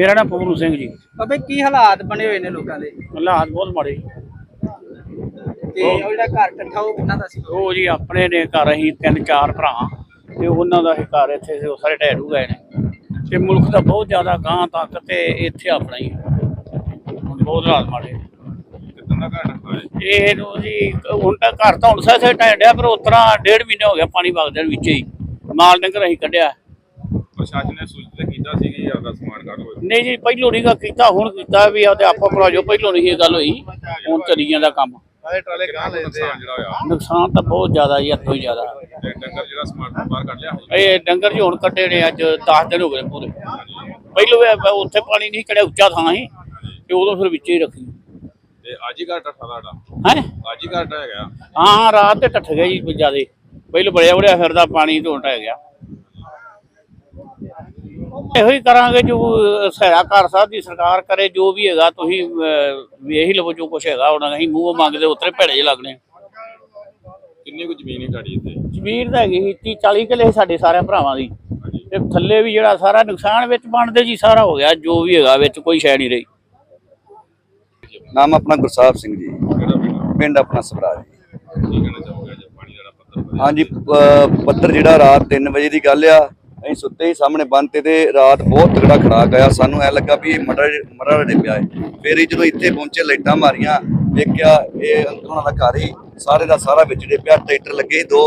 ਮੇਰਾ ਨਾਮ ਪਵਨ ਸਿੰਘ ਜੀ। ਬਾਬੇ ਕੀ ਹਾਲਾਤ ਬਣੇ ਹੋਏ ਨੇ ਲੋਕਾਂ ਦੇ? ਹਾਲਾਤ ਬਹੁਤ ਮਾੜੇ। ਤੇ ਉਹ ਜਿਹੜਾ ਘਰ ਇਕੱਠਾ ਉਹ ਕਿੰਨਾ ਦਾ ਸੀ? ਉਹ ਜੀ ਆਪਣੇ ਨੇ ਘਰ ਅਸੀਂ ਤਿੰਨ ਚਾਰ ਭਰਾ ਤੇ ਉਹਨਾਂ ਦਾ ਇਹ ਘਰ ਇੱਥੇ ਸੀ ਉਹ ਸਾਰੇ ਢਹਿ ਗਏ ਨੇ। ਤੇ ਮੁਲਕ ਦਾ ਬਹੁਤ ਜ਼ਿਆਦਾ ਗਾਂ ਤੱਕ ਤੇ ਇੱਥੇ ਆਪਣਾ ਹੀ ਬਹੁਤ ਹਾਲਾਤ ਮਾੜੇ ਇਹ ਨੂੰ ਜੀ ਹੁਣ ਤਾਂ ਘਰ ਤਾਂ ਹੁਣ ਸਾਥੇ ਢਹਿ ਡਿਆ ਪਰ ਉਤਰਾ ਡੇਢ ਮਹੀਨੇ ਹੋ ਗਿਆ ਪਾਣੀ ਵਗਦੇ ਵਿੱਚ ਹੀ। ਮਾਲ ਡੰਗਰ ਅਸੀਂ ਕੱਢਿਆ। ਪ੍ਰਸ਼ਾਸਨ ਨੇ ਸੂਚਿਤ ਕੀਤਾ ਸੀ ਕਿ ਆਪਦਾ ਸਮਾਨ ਕੱਢ ਲਓ। ਨਹੀਂ ਜੀ ਪਹਿਲੋਂ ਨਹੀਂ ਗਾ ਕੀਤਾ ਹੁਣ ਕੀਤਾ ਵੀ ਆ ਤੇ ਆਪੋ ਭਰਾ ਜੋ ਪਹਿਲੋਂ ਨਹੀਂ ਇਹ ਗੱਲ ਹੋਈ। ਹੁਣ ਚੱਲੀ ਜਾਂਦਾ ਕੰਮ। ਸਾਰੇ ਟਰਾਲੇ ਗਾਂ ਨੁਕਸਾਨ ਜਿਹੜਾ ਹੋਇਆ? ਨੁਕਸਾਨ ਤਾਂ ਬਹੁਤ ਜ਼ਿਆਦਾ ਜੀ ਹੱਥੋਂ ਹੀ ਜ਼ਿਆਦਾ। ਤੇ ਡੰਗਰ ਜਿਹੜਾ ਸਮਾਨ ਤੋਂ ਬਾਹਰ ਕੱਢ ਲਿਆ? ਇਹ ਡੰਗਰ ਜੀ ਹੁਣ ਕੱਢੇ ਨੇ ਅੱਜ 10 ਦਿਨ ਹੋ ਗਏ ਪੂਰੇ। ਪਹਿਲੋਂ ਉੱਥੇ ਪਾਣੀ ਨਹੀਂ ਕੜਿਆ ਉੱਚਾ ਥਾਂ ਸੀ ਤੇ ਉਦੋਂ ਫਿਰ ਵਿੱਚੇ ਹੀ ਰੱਖੀ। ਤੇ ਅੱਜ ਹੀ ਘਰ ਟੱਠਾ ਤੁਹਾਡਾ? ਹੈ? ਅੱਜ ਹੀ ਘਰ ਟੱਠਾ ਹੈਗਾ? ਹਾਂ ਰਾਤ ਤੇ ਟੱਠ ਗਿਆ ਜੀ ਜਿਆਦੇ। ਪਹਿਲੋਂ ਬੜਿਆ ਬੜਿਆ ਫਿਰਦਾ ਪਾਣੀ ਤੋਂ ਟਹਿ ਗਿਆ। ਇਹੋ ਹੀ ਕਰਾਂਗੇ ਜੋ ਸਹਾਇਤਾ ਘਰ ਸਾਹਿਬ ਦੀ ਸਰਕਾਰ ਕਰੇ ਜੋ ਵੀ ਹੈਗਾ ਤੁਸੀਂ ਅਹ, ਵੇਖ ਹੀ ਲਵੋ ਜੋ ਕੁਛ ਹੈਗਾ ਉਹਨਾਂ ਅਸੀਂ ਮੂੰਹ ਮੰਗਦੇ ਉਤਰੇ ਭੇੜੇ ਜਿਹੇ ਲੱਗਣੇ ਕਿੰਨੀ ਕੁ ਜ਼ਮੀਨ ਹੀ ਤੁਹਾਡੀ ਇੱਥੇ? ਜ਼ਮੀਨ ਤਾਂ ਹੈਗੀ 30 40 ਕਿੱਲੇ ਸਾਡੇ ਸਾਰੇ ਭਰਾਵਾਂ ਦੀ। ਤੇ ਥੱਲੇ ਵੀ ਜਿਹੜਾ ਸਾਰਾ ਨੁਕਸਾਨ ਵਿੱਚ ਬਣਦੇ ਜੀ ਸਾਰਾ ਹੋ ਗਿਆ ਜੋ ਵੀ ਹੈਗਾ ਵਿੱਚ ਕੋਈ ਸ਼ੈ ਨਹੀਂ ਰਹੀ। ਨਾਮ ਆਪਣਾ ਗੁਰਸਾਹਿਬ ਸਿੰਘ ਜੀ। ਪਿੰਡ? ਆਪਣਾ ਸਭਰਾ ਜੀ ਕੀ ਕਹਿਣਾ ਚਾਹੋਗੇ ਜੇ ਪਾਣੀ ਜਿਹੜਾ ਪੱਧਰ ਵਧਿਆ? ਹਾਂਜੀ ਪੱਧਰ ਜਿਹੜਾ ਰਾਤ 3 ਵਜੇ ਦੀ ਗੱਲ ਆ ਅਸੀਂ ਸੁੱਤੇ ਹੀ ਸਾਹਮਣੇ ਬੰਨ ਤੇ ਰਾਤ ਬਹੁਤ ਤਗੜਾ ਖੜਾਕ ਆਇਆ। ਸਾਨੂੰ ਐ ਲੱਗਾ ਵੀ ਇਹ ਮੜਾ ਮੜਾ ਡਿੱਪਿਆ ਹੈ। ਫਿਰ ਇਹ ਜਦੋਂ ਇੱਥੇ ਪਹੁੰਚੇ, ਲਾਈਟਾਂ ਮਾਰੀਆਂ, ਦੇਖਿਆ ਇਹ ਉਹਨਾਂ ਦਾ ਘਰ ਹੀ, ਸਾਰੇ ਦਾ ਸਾਰਾ ਵਿੱਚ ਪਿਆ। ਟਰੈਕਟਰ ਲੱਗੇ ਦੋ,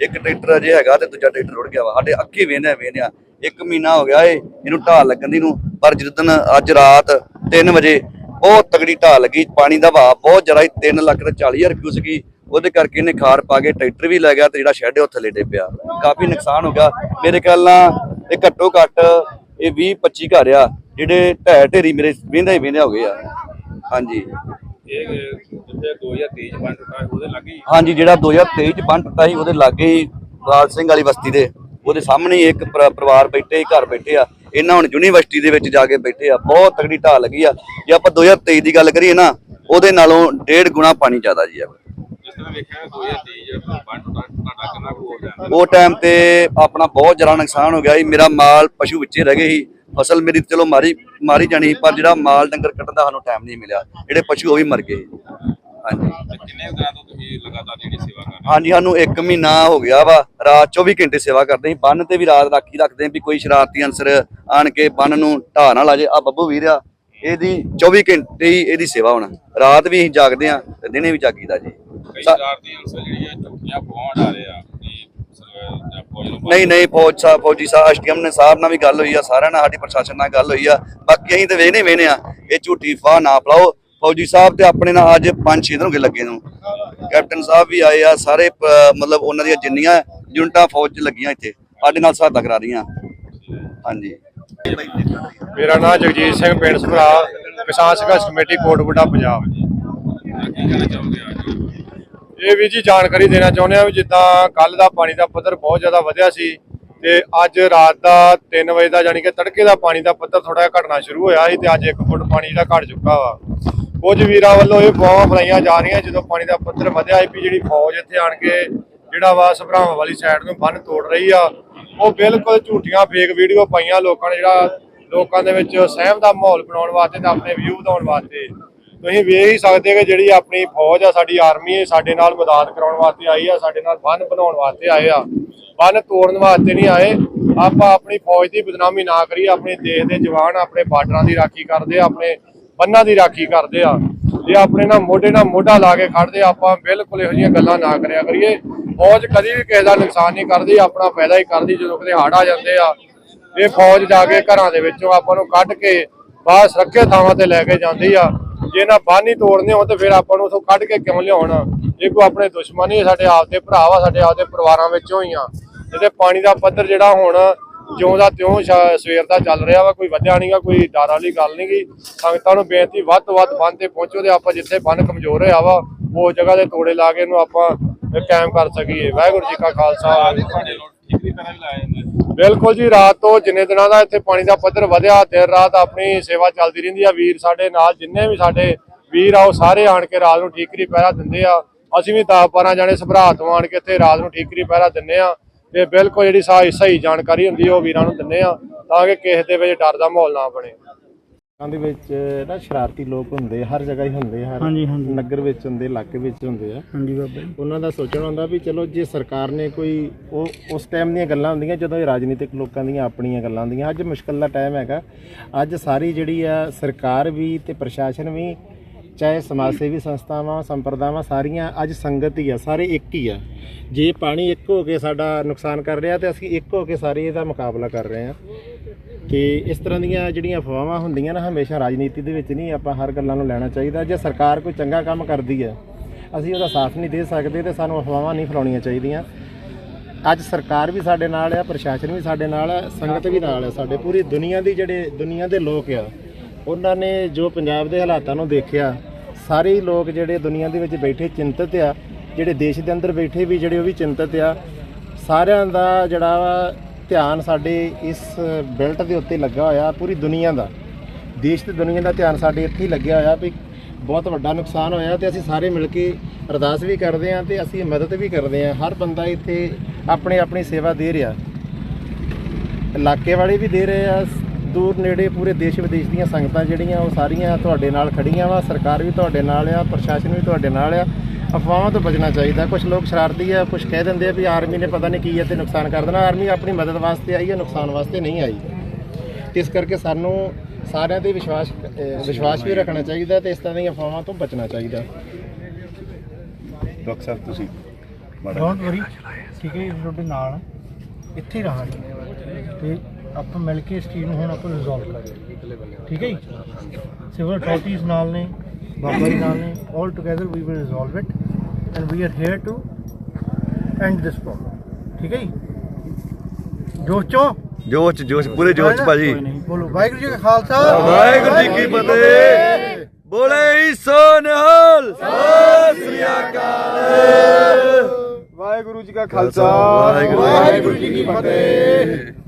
ਇੱਕ ਟਰੈਕਟਰ ਅਜੇ ਹੈਗਾ ਤੇ ਦੂਜਾ ਟਰੈਕਟਰ ਰੁੜ ਗਿਆ ਵਾ। ਸਾਡੇ ਅੱਖੀ ਵੇਂਦੇ ਵੇਂਦਿਆ ਇੱਕ ਮਹੀਨਾ ਹੋ ਗਿਆ ਏ, ਇਹਨੂੰ ਢਾਲ ਲੱਗਣ ਦੀ ਨੂੰ। ਪਰ ਜਦੋਂ ਅੱਜ ਰਾਤ 3 ਵਜੇ ਬਹੁਤ ਤਗੜੀ ਢਾਲ ਲੱਗੀ, ਪਾਣੀ ਦਾ ਵਹਾਅ ਬਹੁਤ ਜ਼ਿਆਦਾ 3 ਲੱਖ ਤੇ 40 ਹਜ਼ਾਰ ਕਿਊ ਸੀਗੀ। ਉਹਦੇ ਕਰਕੇ ਇਹਨੇ ਖਾਰ ਪਾ ਕੇ ਟਰੈਕਟਰ ਵੀ ਲੈ ਗਿਆ ਤੇ ਜਿਹੜਾ ਸ਼ੈੱਡ ਹੈ ਉਹ ਥੱਲੇ ਡਿੱਪਿਆ ਕਾਫੀ ਨੁਕਸਾਨ ਹੋ ਗਿਆ। ਮੇਰੇ ਖਿਆਲ ਨਾਲ ਇਹ ਘੱਟੋ ਘੱਟ ਇਹ 20 25 ਘਰ ਆ ਜਿਹੜੇ ਢਹਿ ਢੇਰੀ ਮੇਰੇ ਵਿੰਦਾ ਹੀ ਵਿੰਦਾ ਹੋ ਗਏ ਆ। ਹਾਂਜੀ। ਇਹ ਜਿੱਥੇ 2023 ਚ ਬੰਦ ਟੁੱਟਾ ਉਹਦੇ ਲੱਗੇ ਹਾਂਜੀ ਜਿਹੜਾ 2023 ਚ ਬੰਨ ਟੁੱਟਾ ਸੀ ਉਹਦੇ ਲਾਗੇ ਹੀ ਰਾਜ ਸਿੰਘ ਵਾਲੀ ਬਸਤੀ ਦੇ। ਉਹਦੇ ਸਾਹਮਣੇ ਹੀ ਇੱਕ ਪਰ- ਪਰਿਵਾਰ ਬੈਠੇ ਸੀ, ਘਰ ਬੈਠੇ ਆ। ਇਹਨਾਂ ਹੁਣ ਯੂਨੀਵਰਸਿਟੀ ਦੇ ਵਿੱਚ ਜਾ ਕੇ ਬੈਠੇ ਆ। ਬਹੁਤ ਤਗੜੀ ਢਾਹ ਲੱਗੀ ਆ। ਜੇ ਆਪਾਂ 2023 ਦੀ ਗੱਲ ਕਰੀਏ ਨਾ ਉਹਦੇ ਨਾਲੋਂ ਡੇਢ ਗੁਣਾ ਪਾਣੀ ਜ਼ਿਆਦਾ ਜੀ ਆ। ਉਹ ਟਾਈਮ ਤੇ ਆਪਣਾ ਬਹੁਤ ਜ਼ਿਆਦਾ ਨੁਕਸਾਨ ਹੋ ਗਿਆ ਸੀ। ਮੇਰਾ ਮਾਲ ਪਸ਼ੂ ਵਿੱਚੇ ਰਹਿ ਗਏ ਸੀ। ਫਸਲ ਮੇਰੀ ਚਲੋ ਮਾਰੀ ਮਾਰੀ ਜਾਣੀ ਪਰ ਜਿਹੜਾ ਮਾਲ ਡੰਗਰ ਕੱਢਣ ਦਾ ਸਾਨੂੰ ਟਾਈਮ ਨਹੀਂ ਮਿਲਿਆ। ਜਿਹੜੇ ਪਸ਼ੂ ਉਹ ਵੀ ਮਰ ਗਏ। ਹਾਂਜੀ। ਤੇ ਕਿੰਨੇ ਕੁ ਦਿਨਾਂ ਤੋਂ ਤੁਸੀਂ ਲਗਾਤਾਰ ਜਿਹੜੀ ਸੇਵਾ ਕਰ ਰਹੇ ਹਾਂਜੀ ਸਾਨੂੰ 1 ਮਹੀਨਾ ਹੋ ਗਿਆ ਵਾ। ਰਾਤ 24 ਘੰਟੇ ਸੇਵਾ ਕਰਦੇ ਸੀ। ਬੰਨ ਤੇ ਵੀ ਰਾਤ ਰਾਖੀ ਰੱਖਦੇ ਵੀ ਕੋਈ ਸ਼ਰਾਰਤੀ ਅਨਸਰ ਆਣ ਕੇ ਬੰਨ ਨੂੰ ਢਾਹ ਨਾ ਲਾ ਜੇ ਆ ਬੱਬੂ ਵੀਰ ਆ ਇਹਦੀ 24 ਘੰਟੇ ਹੀ ਇਹਦੀ ਸੇਵਾ ਹੋਣਾ। ਰਾਤ ਵੀ ਅਸੀਂ ਜਾਗਦੇ ਆ ਤੇ ਦਿਨੇ ਵੀ ਜਾਗੀਦਾ ਜੀ। ਕਈ ਝੂਠੀਆਂ ਪਹੁੰਚ ਆ ਰਹੇ ਆ ਜਾਂ ਨਹੀਂ ਨਹੀਂ ਫੌਜ ਸਾਹਿਬ ਫੌਜੀ ਸਾਹਿਬ ਅਸ਼ਟਮ ਨੇ ਸਾਹਿਬ ਨਾਲ ਵੀ ਗੱਲ ਹੋਈ ਆ ਸਾਰਿਆਂ ਨਾਲ ਸਾਡੀ ਪ੍ਰਸ਼ਾਸਨ ਨਾਲ ਗੱਲ ਹੋਈ ਆ। ਬਾਕੀ ਅਸੀਂ ਤੇ ਵੇਖਨੇ ਵੇਨੇ ਆ ਇਹ ਝੂਠੀ ਫਾਹ ਨਾ ਪਲਾਓ ਫੌਜੀ ਸਾਹਿਬ ਤੇ ਆਪਣੇ ਨਾਲ ਅੱਜ 5-6 ਦਿਨ ਹੋ ਗਏ ਲੱਗੇ ਨੂੰ। ਕੈਪਟਨ ਸਾਹਿਬ ਵੀ ਆਏ ਆ ਸਾਰੇ ਮਤਲਬ ਉਹਨਾਂ ਦੀਆਂ ਜਿੰਨੀਆਂ ਯੂਨਿਟਾਂ ਫੌਜ 'ਚ ਲੱਗੀਆਂ ਇੱਥੇ ਸਾਡੇ ਨਾਲ ਸਹਾਇਤਾ ਕਰਾ ਰਹੀਆਂ। ਹਾਂਜੀ। ਮੇਰਾ ਨਾਮ ਜਗਜੀਤ ਸਿੰਘ ਪਿੰਡ ਸਮਰਾ ਕਿਸਾਨ ਸੰਘਰਸ਼ ਕਮੇਟੀ ਕੋਟਬੁੱਢਾ ਪੰਜਾਬ। ਕੀ ਕਹਿਣਾ ਚਾਹੋਗੇ ਅੱਜ? ਇਹ ਵੀ ਜੀ ਜਾਣਕਾਰੀ ਦੇਣਾ ਚਾਹੁੰਦੇ ਆ ਵੀ ਜਿੱਦਾਂ ਕੱਲ ਦਾ ਪਾਣੀ ਦਾ ਪੱਧਰ ਬਹੁਤ ਜ਼ਿਆਦਾ ਵਧਿਆ ਸੀ ਤੇ ਅੱਜ ਰਾਤ ਦਾ 3 ਵਜੇ ਦਾ ਯਾਨੀ ਕਿ ਤੜਕੇ ਦਾ ਪਾਣੀ ਦਾ ਪੱਧਰ ਥੋੜਾ ਜਿਹਾ ਘਟਣਾ ਸ਼ੁਰੂ ਹੋਇਆ ਸੀ ਤੇ ਅੱਜ 1 ਫੁੱਟ ਪਾਣੀ ਦਾ ਘਟ ਚੁੱਕਾ ਵਾ। ਕੁਝ ਵੀਰਾਂ ਵੱਲੋਂ ਇਹ ਫੌਜਾਂ ਬਣਾਈਆਂ ਜਾ ਰਹੀਆਂ ਜਦੋਂ ਪਾਣੀ ਦਾ ਪੱਧਰ ਵਧਿਆ ਸੀ ਜਿਹੜੀ ਫੌਜ ਇੱਥੇ ਆਣ ਕੇ ਜਿਹੜਾ ਵਾ ਸਭਰਾਵਾਂ ਵਾਲੀ ਸਾਈਡ ਨੂੰ ਬੰਨ ਤੋੜ ਰਹੀ ਆ, ਉਹ ਬਿਲਕੁਲ ਝੂਠੀਆਂ ਫੇਕ ਵੀਡੀਓ ਪਾਈਆਂ ਲੋਕਾਂ ਨੇ, ਜਿਹੜਾ ਲੋਕਾਂ ਦੇ ਵਿੱਚ ਸਹਿਮ ਦਾ ਮਾਹੌਲ ਬਣਾਉਣ ਵਾਸਤੇ ਤੇ ਆਪਣੇ ਵਿਊ ਵਧਾਉਣ ਵਾਸਤੇ। ਤੁਸੀਂ ਵੇਖ ਹੀ ਸਕਦੇ ਕਿ ਜਿਹੜੀ ਆਪਣੀ ਫੌਜ ਆ, ਸਾਡੀ ਆਰਮੀ ਹੈ ਸਾਡੇ ਨਾਲ ਮਦਦ ਕਰਾਉਣ ਵਾਸਤੇ ਆਈ ਆ, ਸਾਡੇ ਨਾਲ ਬੰਨ ਬਣਾਉਣ ਵਾਸਤੇ ਆਏ ਆ। ਬੰਨ ਤੋੜਨ ਵਾਸਤੇ ਨਹੀਂ ਆਏ। ਆਪਾਂ ਆਪਣੀ ਫੌਜ ਦੀ ਬਦਨਾਮੀ ਨਾ ਕਰੀਏ, ਆਪਣੇ ਦੇਸ਼ ਦੇ ਜਵਾਨ ਆਪਣੇ ਬਾਰਡਰਾਂ ਦੀ ਰਾਖੀ ਕਰਦੇ ਆ, ਆਪਣੇ ਬੰਨਾਂ ਦੀ ਰਾਖੀ ਕਰਦੇ ਆ। ਜੇ ਆਪਣੇ ਨਾਲ ਮੋਢੇ ਨਾਲ ਮੋਢਾ ਲਾ ਕੇ ਖੜਦੇ ਆਪਾਂ ਬਿਲਕੁਲ ਇਹੋ ਜਿਹੀਆਂ ਗੱਲਾਂ ਨਾ ਕਰਿਆ ਕਰੀਏ। ਫੌਜ ਕਦੀ ਵੀ ਕਿਸੇ ਦਾ ਨੁਕਸਾਨ ਨਹੀਂ ਕਰਦੀ, ਆਪਣਾ ਫਾਇਦਾ ਹੀ ਕਰਦੀ, ਜਦੋਂ ਕਦੇ ਹੜ੍ਹ ਆ ਜਾਂਦੇ ਆ। ਇਹ ਫੌਜ ਜਾ ਕੇ ਘਰਾਂ ਦੇ ਵਿੱਚੋਂ ਆਪਾਂ ਨੂੰ ਕੱਢ ਕੇ ਬਾਹਰ ਸੁਰੱਖਿਅਤ ਥਾਵਾਂ ਤੇ ਲੈ ਕੇ ਜਾਂਦੀ ਆ ਜੇ ਨਾ ਬਾਨੀ ਤੋੜਨੇ ਹੋ ਤੇ ਫਿਰ ਆਪਾਂ ਨੂੰ ਉਥੋਂ ਕੱਢ ਕੇ ਕਿਉਂ ਲਿਆਉਣ? ਇਹ ਕੋਈ ਆਪਣੇ ਦੁਸ਼ਮਣ ਨਹੀਂ ਸਾਡੇ ਆਪਦੇ ਭਰਾ ਵਾ, ਸਾਡੇ ਆਪਦੇ ਪਰਿਵਾਰਾਂ ਵਿੱਚੋਂ ਹੀ ਆ। ਇਹਦੇ ਪਾਣੀ ਦਾ ਪੱਧਰ ਜਿਹੜਾ ਹੁਣ ਜਿਉਂ ਦਾ ਤਿਉਂ ਸਵੇਰ ਦਾ ਚੱਲ ਰਿਹਾ ਵਾ, ਕੋਈ ਵਧਿਆ ਨਹੀਂਗਾ ਕੋਈ ਡਰ ਵਾਲੀ ਗੱਲ ਨਹੀਂਗੀ ਸੰਗਤਾਂ ਨੂੰ ਬੇਨਤੀ ਵੱਧ ਤੋਂ ਵੱਧ ਬੰਨ ਤੇ ਪਹੁੰਚੋ ਤੇ ਆਪਾਂ ਜਿੱਥੇ ਬੰਨ ਕਮਜ਼ੋਰ ਹੋਇਆ ਵਾ, ਉਹ ਜਗ੍ਹਾ ਦੇ ਤੋੜੇ ਲਾ ਕੇ ਇਹਨੂੰ ਆਪਾਂ ਕਾਇਮ ਕਰ ਸਕੀਏ। ਵਾਹਿਗੁਰੂ ਜੀ ਕਾ ਖਾਲਸਾ ਬਿਲਕੁਲ ਜੀ, ਰਾਤ ਤੋਂ ਜਿੰਨੇ ਦਿਨਾਂ ਦਾ ਇੱਥੇ ਪਾਣੀ ਦਾ ਪੱਧਰ ਵਧਿਆ, ਦਿਨ ਰਾਤ ਆਪਣੀ ਸੇਵਾ ਚੱਲਦੀ ਰਹਿੰਦੀ ਆ। ਵੀਰ ਸਾਡੇ ਨਾਲ, ਜਿੰਨੇ ਵੀ ਸਾਡੇ ਵੀਰ ਆ, ਉਹ ਸਾਰੇ ਆਣ ਕੇ ਰਾਤ ਨੂੰ ਠੀਕਰੀ ਪਹਿਰਾ ਦਿੰਦੇ ਆ। ਅਸੀਂ ਵੀ 10 12 ਜਾਣੇ ਸਭਰਾ ਤੋਂ ਆਣ ਕੇ ਇੱਥੇ ਰਾਤ ਨੂੰ ਠੀਕਰੀ ਪਹਿਰਾ ਦਿੰਨੇ ਆ। ਤੇ ਬਿਲਕੁਲ ਜਿਹੜੀ ਸਾ- ਸਹੀ ਜਾਣਕਾਰੀ ਹੁੰਦੀ ਆ, ਉਹ ਵੀਰਾਂ ਨੂੰ ਦਿੰਨੇ ਆ, ਤਾਂ ਕਿ ਕਿਸੇ ਦੇ ਵਿੱਚ ਡਰ ਦਾ ਮਾਹੌਲ ਨਾ ਬਣੇ। ਦੇ ਵਿੱਚ ਨਾ ਸ਼ਰਾਰਤੀ ਲੋਕ ਹੁੰਦੇ ਹਰ ਜਗ੍ਹਾ ਹੀ ਹੁੰਦੇ ਹਰ ਹਾਂਜੀ, ਹਾਂਜੀ। ਨਗਰ ਵਿੱਚ ਹੁੰਦੇ ਇਲਾਕੇ ਵਿੱਚ ਹੁੰਦੇ ਆ। ਹਾਂਜੀ ਬਾਬਾ ਜੀ। ਉਹਨਾਂ ਦਾ ਸੋਚਣਾ ਹੁੰਦਾ ਵੀ ਚਲੋ ਜੇ ਸਰਕਾਰ ਨੇ ਕੋਈ ਉਹ ਉਸ ਟਾਈਮ ਦੀਆਂ ਗੱਲਾਂ ਹੁੰਦੀਆਂ ਜਦੋਂ ਇਹ ਰਾਜਨੀਤਿਕ ਲੋਕਾਂ ਦੀਆਂ ਆਪਣੀਆਂ ਗੱਲਾਂ ਹੁੰਦੀਆਂ। ਅੱਜ ਮੁਸ਼ਕਲ ਦਾ ਟਾਈਮ ਹੈਗਾ। ਅੱਜ ਸਾਰੀ ਜਿਹੜੀ ਆ ਸਰਕਾਰ ਵੀ ਤੇ ਪ੍ਰਸ਼ਾਸਨ ਵੀ ਚਾਹੇ ਸਮਾਜ ਸੇਵੀ ਸੰਸਥਾਵਾਂ, ਸੰਪਰਦਾਵਾਂ, ਸਾਰੀਆਂ ਅੱਜ ਸੰਗਤ ਹੀ ਆ, ਸਾਰੇ ਇੱਕ ਹੀ ਆ। ਜੇ ਪਾਣੀ ਇੱਕ ਹੋ ਕੇ ਸਾਡਾ ਨੁਕਸਾਨ ਕਰ ਰਿਹਾ ਤੇ ਅਸੀਂ ਇੱਕ ਹੋ ਕੇ ਸਾਰੇ ਇਹਦਾ ਮੁਕਾਬਲਾ ਕਰ ਰਹੇ ਆ ਕਿ ਇਸ ਤਰ੍ਹਾਂ ਦੀਆਂ ਜਿਹੜੀਆਂ ਅਫਵਾਹਾਂ ਹੁੰਦੀਆਂ ਨਾ, ਹਮੇਸ਼ਾ ਰਾਜਨੀਤੀ ਦੇ ਵਿੱਚ ਨਹੀਂ ਆਪਾਂ ਹਰ ਗੱਲਾਂ ਨੂੰ ਲੈਣਾ ਚਾਹੀਦਾ। ਜੇ ਸਰਕਾਰ ਕੋਈ ਚੰਗਾ ਕੰਮ ਕਰਦੀ ਹੈ, ਅਸੀਂ ਉਹਦਾ ਸਾਥ ਨਹੀਂ ਦੇ ਸਕਦੇ ਤੇ ਸਾਨੂੰ ਅਫਵਾਹਾਂ ਨਹੀਂ ਫੈਲਾਉਣੀਆਂ ਚਾਹੀਦੀਆਂ। ਅੱਜ ਸਰਕਾਰ ਵੀ ਸਾਡੇ ਨਾਲ ਆ, ਪ੍ਰਸ਼ਾਸਨ ਵੀ ਸਾਡੇ ਨਾਲ ਆ, ਸੰਗਤ ਵੀ ਨਾਲ ਆ। ਸਾਡੇ ਪੂਰੀ ਦੁਨੀਆ ਦੀ ਜਿਹੜੇ ਦੁਨੀਆ ਦੇ ਲੋਕ ਆ ਉਹਨਾਂ ਨੇ ਜੋ ਪੰਜਾਬ ਦੇ ਹਾਲਾਤਾਂ ਨੂੰ ਦੇਖਿਆ, ਸਾਰੇ ਹੀ ਲੋਕ ਜਿਹੜੇ ਦੁਨੀਆ ਦੇ ਵਿੱਚ ਬੈਠੇ ਚਿੰਤਤ ਆ, ਜਿਹੜੇ ਦੇਸ਼ ਦੇ ਅੰਦਰ ਬੈਠੇ ਵੀ, ਜਿਹੜੇ ਉਹ ਵੀ ਚਿੰਤਤ ਆ, ਸਾਰਿਆਂ ਦਾ ਜਿਹੜਾ ਵਾ ਧਿਆਨ ਸਾਡੇ ਇਸ ਬੈਲਟ ਦੇ ਉੱਤੇ ਲੱਗਾ ਹੋਇਆ, ਪੂਰੀ ਦੁਨੀਆ ਦਾ। ਦੇਸ਼ ਤੇ ਦੁਨੀਆ ਦਾ ਧਿਆਨ ਸਾਡੇ ਇੱਥੇ ਹੀ ਲੱਗਿਆ ਹੋਇਆ ਵੀ ਬਹੁਤ ਵੱਡਾ ਨੁਕਸਾਨ ਹੋਇਆ ਤੇ ਅਸੀਂ ਸਾਰੇ ਮਿਲ ਕੇ ਅਰਦਾਸ ਵੀ ਕਰਦੇ ਹਾਂ ਤੇ ਅਸੀਂ ਮਦਦ ਵੀ ਕਰਦੇ ਹਾਂ। ਹਰ ਬੰਦਾ ਇੱਥੇ ਆਪਣੀ ਆਪਣੀ ਸੇਵਾ ਦੇ ਰਿਹਾ। ਇਲਾਕੇ ਵਾਲੇ ਵੀ ਦੇ ਰਹੇ ਆ ਦੂਰ ਨੇੜੇ ਪੂਰੇ ਦੇਸ਼ ਵਿਦੇਸ਼ ਦੀਆਂ ਸੰਗਤਾਂ ਜਿਹੜੀਆਂ ਉਹ ਸਾਰੀਆਂ ਤੁਹਾਡੇ ਨਾਲ ਖੜੀਆਂ ਵਾ ਸਰਕਾਰ ਵੀ ਤੁਹਾਡੇ ਨਾਲ ਆ ਪ੍ਰਸ਼ਾਸਨ ਵੀ ਤੁਹਾਡੇ ਨਾਲ ਆ। ਅਫਵਾਹਾਂ ਤੋਂ ਬਚਣਾ ਚਾਹੀਦਾ। ਕੁਝ ਲੋਕ ਸ਼ਰਾਰਤੀ ਆ ਕੁਝ ਕਹਿ ਦਿੰਦੇ ਆ ਵੀ ਆਰਮੀ ਨੇ ਪਤਾ ਨਹੀਂ ਕੀ ਹੈ ਤੇ ਨੁਕਸਾਨ ਕਰ ਦੇਣਾ। ਆਰਮੀ ਆਪਣੀ ਮਦਦ ਵਾਸਤੇ ਆਈ ਹੈ ਨੁਕਸਾਨ ਵਾਸਤੇ ਨਹੀਂ ਆਈ। ਇਸ ਕਰਕੇ ਸਾਨੂੰ ਸਾਰਿਆਂ ਤੇ ਵਿਸ਼ਵਾਸ ਵਿਸ਼ਵਾਸ ਵੀ ਰੱਖਣਾ ਚਾਹੀਦਾ ਤੇ ਇਸ ਤਰ੍ਹਾਂ ਦੀਆਂ ਅਫਵਾਹਾਂ ਤੋਂ ਬਚਣਾ ਚਾਹੀਦਾ। ਡਾਕਟਰ ਸਾਹਿਬ ਤੁਸੀਂ ਡੋਂਟ ਵਰੀ ਠੀਕ ਹੈ ਤੁਹਾਡੇ ਨਾਲ। ਇੱਥੇ ਰਹਾਂਗੇ। ਤੇ ਆਪਾਂ ਮਿਲ ਕੇ ਇਸ ਚੀਜ਼ ਨੂੰ ਹੁਣ ਆਪਾਂ ਰਿਜ਼ੋਲਵ ਕਰਾਂਗੇ ਠੀਕ ਹੈ ਜੀ? ਸਿਵਲ ਅਥਾਰਟੀਜ਼ ਨਾਲ ਨੇ ਬਾਬਾ ਜੀ ਨਾਲ ਨੇ all together we will resolve it and we are here to end this problem ਠੀਕ ਹੈ ਜੀ? ਜੋਸ਼ ਚੋਂ? ਜੋਸ਼ ਜੋਸ਼ ਪੂਰੇ ਜੋਸ਼ 'ਚ ਭਾਜੀ। ਬੋਲੋ। ਵਾਹਿਗੁਰੂ ਜੀ ਕਾ ਖਾਲਸਾ। ਵਾਹਿਗੁਰੂ ਜੀ ਕੀ ਫਤਿਹ। ਬੋਲੇ ਸੋ ਨਿਹਾਲ ਸਤਿ ਸ੍ਰੀ ਅਕਾਲ। ਵਾਹਿਗੁਰੂ ਜੀ ਕਾ ਖਾਲਸਾ। ਵਾਹਿਗੁਰੂ ਜੀ ਕੀ ਫਤਿਹ।